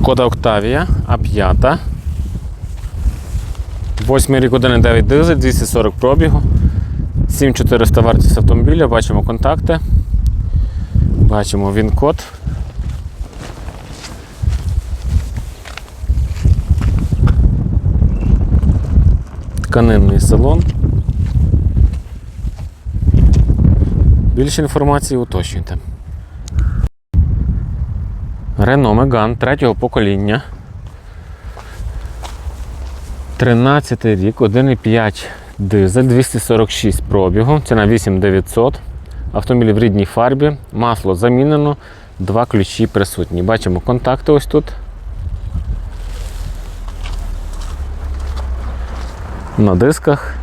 Шкода Октавія А5. 8 рік 1,9 дизель, 240 пробігу. 7400 вартість автомобіля, бачимо контакти. Бачимо він-код. Тканинний салон. Більше інформації уточнюйте. Renault Megane третього покоління. 13 рік, 1,5 дизель, 246 пробігу, ціна 8900. Автомобіль в рідній фарбі, масло замінено, два ключі присутні. Бачимо контакти ось тут. На дисках.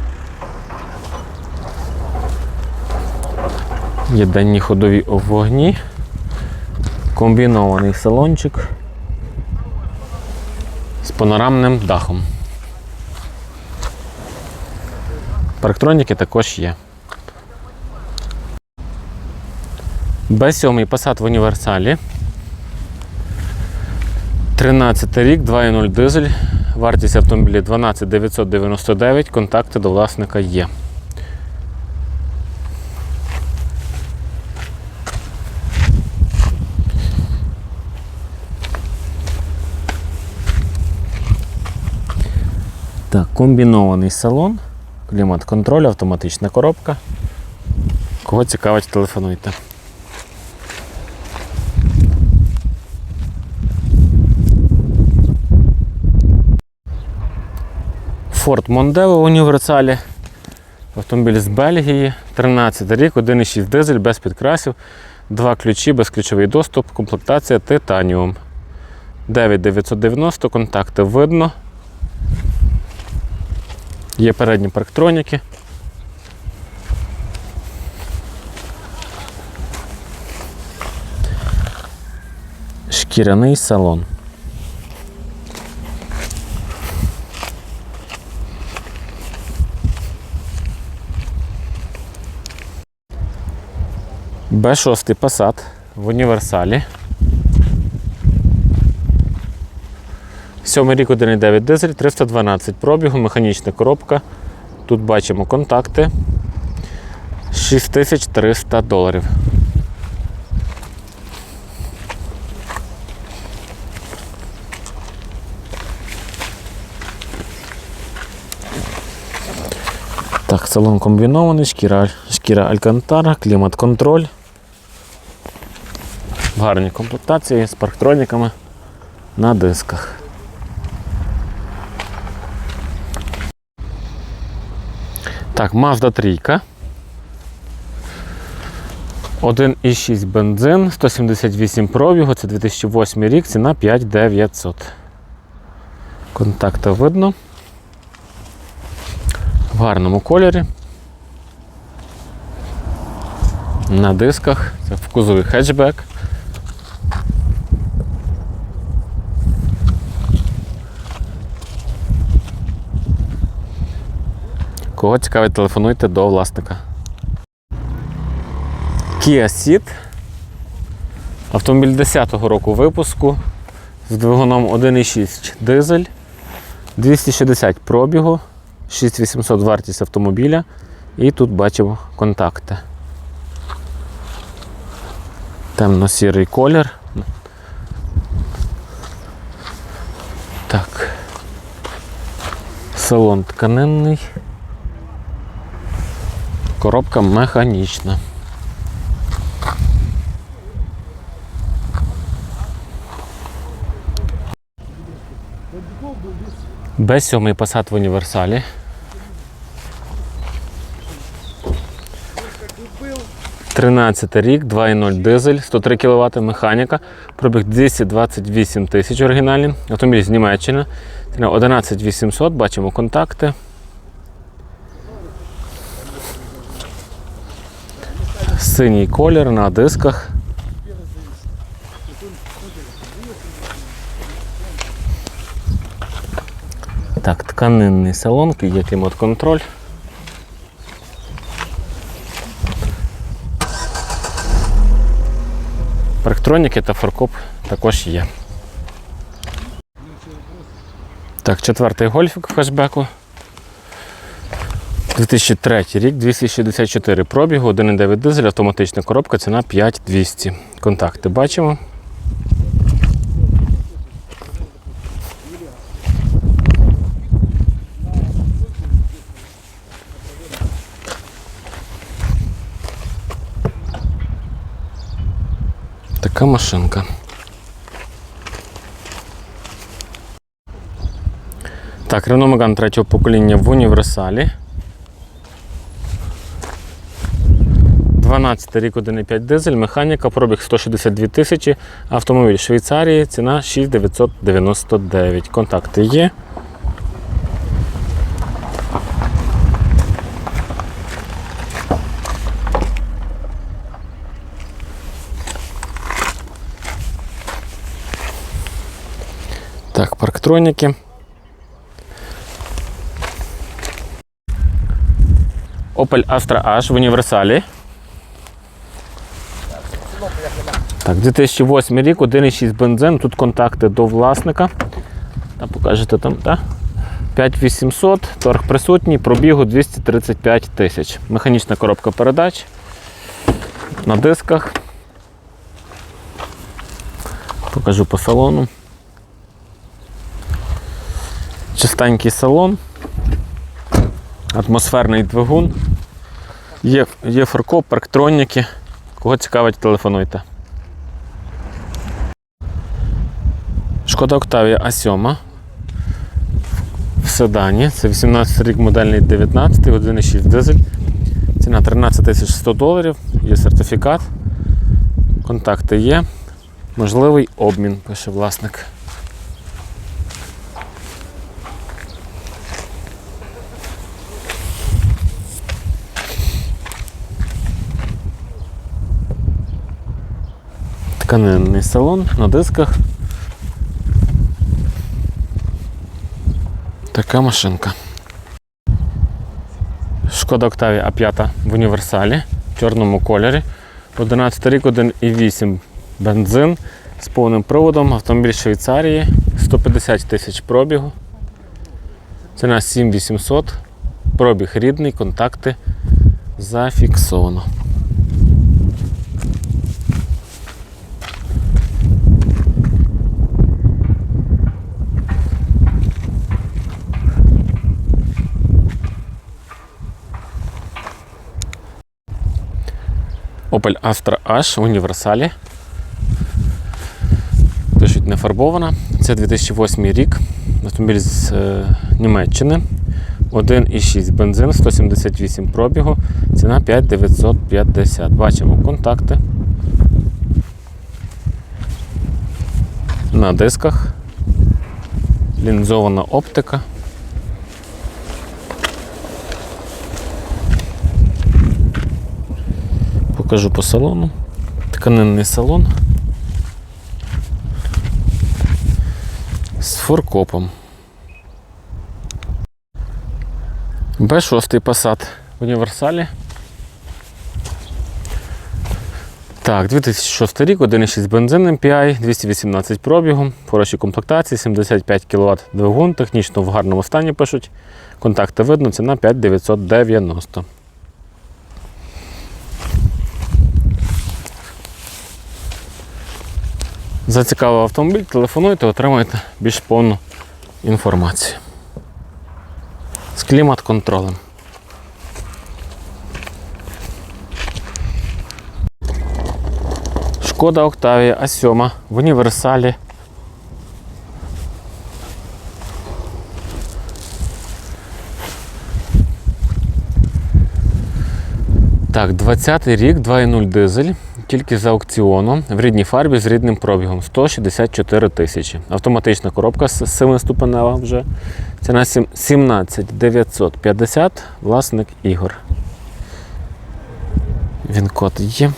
Є денні ходові вогні. Комбінований салончик з панорамним дахом. Парктроніки також є. Б7 Passat в універсалі. 13 рік, 2.0 дизель. Вартість автомобіля 12 999. Контакти до власника є. Так, комбінований салон, клімат-контроль, автоматична коробка. Кого цікавить, телефонуйте. Ford Mondeo універсалі. Автомобіль з Бельгії, 13 рік, 1,6 дизель без підкрасів, два ключі, безключовий доступ, комплектація Титаніум. 9990, контакти видно. Є передні парктроніки. Шкіряний салон. Б6 Passat в універсалі. Сьомий рік 1,9 дизель, 312 пробігу, механічна коробка. Тут бачимо контакти. 6300 доларів. Так, салон комбінований, шкіра, шкіра Алькантара, клімат-контроль. В гарній комплектації з парктроніками на дисках. Так, Mazda 3. 1,6 бензин, 178 пробігу, це 2008 рік, ціна 5900. Контакти видно. В гарному кольорі. На дисках. Це в кузові хетчбек. Кого цікавить, телефонуйте до власника. Kia Ceed. Автомобіль 10-го року випуску з двигуном 1,6 дизель, 260 пробігу, 6800 вартість автомобіля. І тут бачимо контакти. Темно-сірий колір. Так. Салон тканинний. Коробка механічна. Б 7 Passat в універсалі. Тринадцятий рік, 2,0 дизель, 103 кВт механіка, пробіг 228 тисяч оригінальний. Автомобіль з Німеччини. 11800, бачимо контакти. Синій колір на дисках. Так, тканинний салон, є клімат-контроль. Парктроніки та фаркоп також є. Так, четвертий гольфік в хешбеку. 2003 рік, 264 пробігу, 1,9 дизель, автоматична коробка, ціна 5200. Контакти бачимо. Така машинка. Так, Renault Megane третього покоління в універсалі. 12 рік 1,5 дизель, механіка, пробіг 162 тисячі, автомобіль Швейцарії, ціна 6999. Контакти є. Так, парктроніки. Opel Astra H в універсалі. Так, 2008 рік, 1,6 бензин, тут контакти до власника. Та покажете там, так? 5800, торг присутній, пробігу 235 тисяч. Механічна коробка передач на дисках. Покажу по салону. Чистенький салон, атмосферний двигун, є, є фаркоп, парктроніки. Кого цікавить, телефонуйте. Шкода Октавія А7 в седані. Це 18 рік модельний 19, 1,6 дизель. Ціна 13 100 доларів, є сертифікат. Контакти є. Можливий обмін, пише власник. Тканинний салон на дисках. Така машинка. Шкода Октавія А5 в універсалі в чорному кольорі. 11 рік 1,8 бензин з повним приводом. Автомобіль Швейцарії. 150 тисяч пробігу. Ціна 7800. Пробіг рідний, контакти зафіксовано. Opel Astra H в універсалі. Пишуть не фарбована. Це 2008 рік. Автомобіль з е, Німеччини. 1,6 бензин, 178 пробігу, ціна 5950. Бачимо контакти. На дисках. Лінзована оптика. Покажу по салону. Тканинний салон. З форкопом. Б6 Passat в універсалі. Так, 2006 рік, 1,6 бензин MPI, 218 пробігу, хороші комплектації, 75 кВт двигун, технічно в гарному стані пишуть. Контакти видно, ціна 5990. зацікавив автомобіль, телефонуйте, отримаєте більш повну інформацію. З клімат-контролем. Шкода Октавія А7 в універсалі. Так, 20-й рік, 2.0 дизель тільки з аукціону, в рідній фарбі з рідним пробігом 164 тисячі. Автоматична коробка 7-ступенева вже. Ціна сім- 17 950, власник Ігор. Він код є.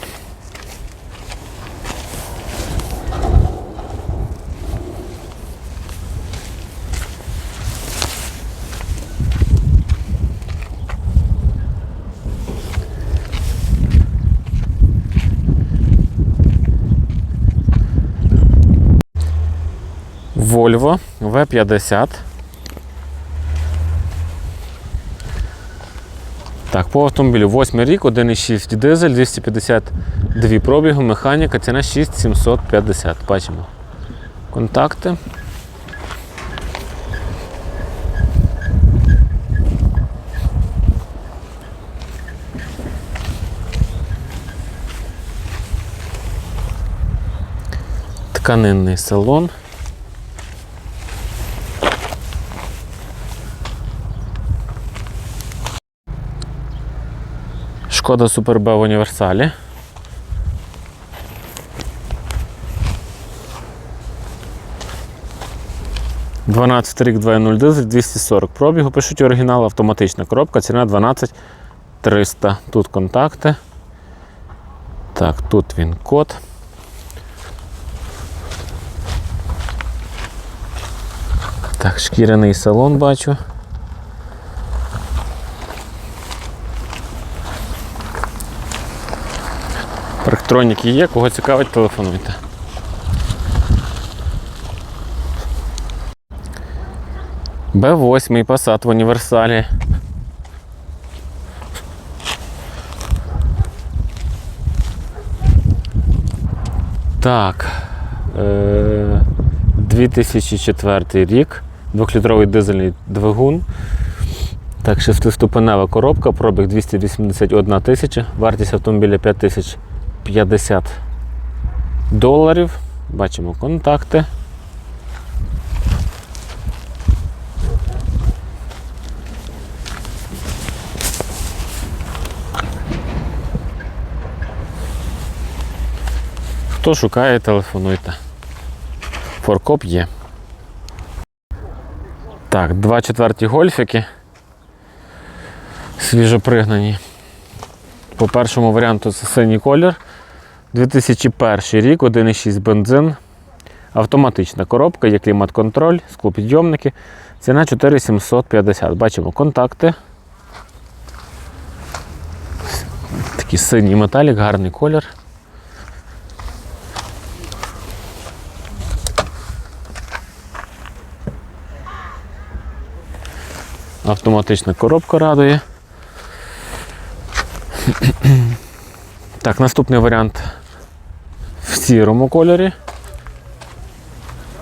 Volvo V50. Так, по автомобілю 8 рік, 1,6 дизель, 252 пробігу, механіка, ціна 6750. Бачимо. Контакти. Тканинний салон. Шкода Super B в універсалі. Дванадцятий рік 2.0 дизель, 240 пробігу. Пишуть оригінал, автоматична коробка, ціна 12 300. Тут контакти. Так, тут він код. Так, шкіряний салон бачу. Парктроніки є, кого цікавить, телефонуйте. Б8 Passat в універсалі. Так. Е- 2004 рік. Двохлітровий дизельний двигун. Так, шестиступенева коробка, пробіг 281 тисяча, вартість автомобіля 5050 доларів. Бачимо контакти. Хто шукає, телефонуйте. Форкоп є. Так, два четверті гольфики. Свіжопригнані. По першому варіанту це синій колір. 2001 рік, 1,6 бензин. Автоматична коробка, є клімат-контроль, склопідйомники. Ціна 4750. Бачимо контакти. Такий синій металік, гарний колір. Автоматична коробка радує. Так, наступний варіант сірому кольорі.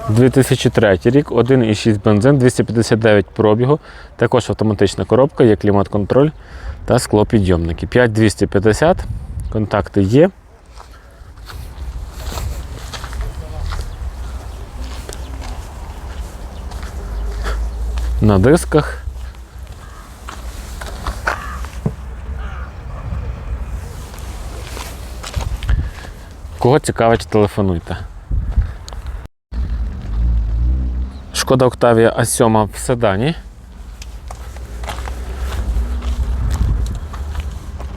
2003 рік, 1,6 бензин, 259 пробігу. Також автоматична коробка, є клімат-контроль та склопідйомники. 5250. Контакти є. На дисках. Кого цікавить, телефонуйте. Шкода Октавія А7 в седані.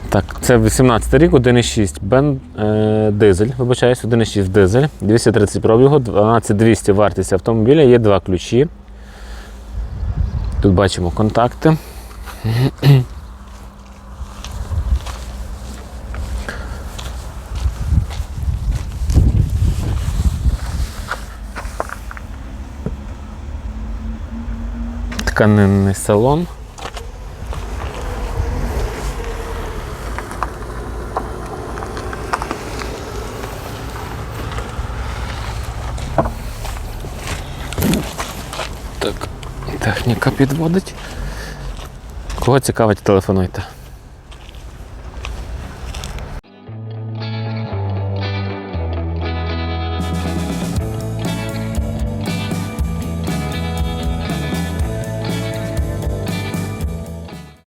Так, це 18 рік, 1,6 бен, е, дизель, вибачаюсь, 1,6 дизель, 230 пробігу, 12200 вартість автомобіля, є два ключі. Тут бачимо контакти. Тканинний салон. Так, техніка підводить. Кого цікавить, телефонуйте.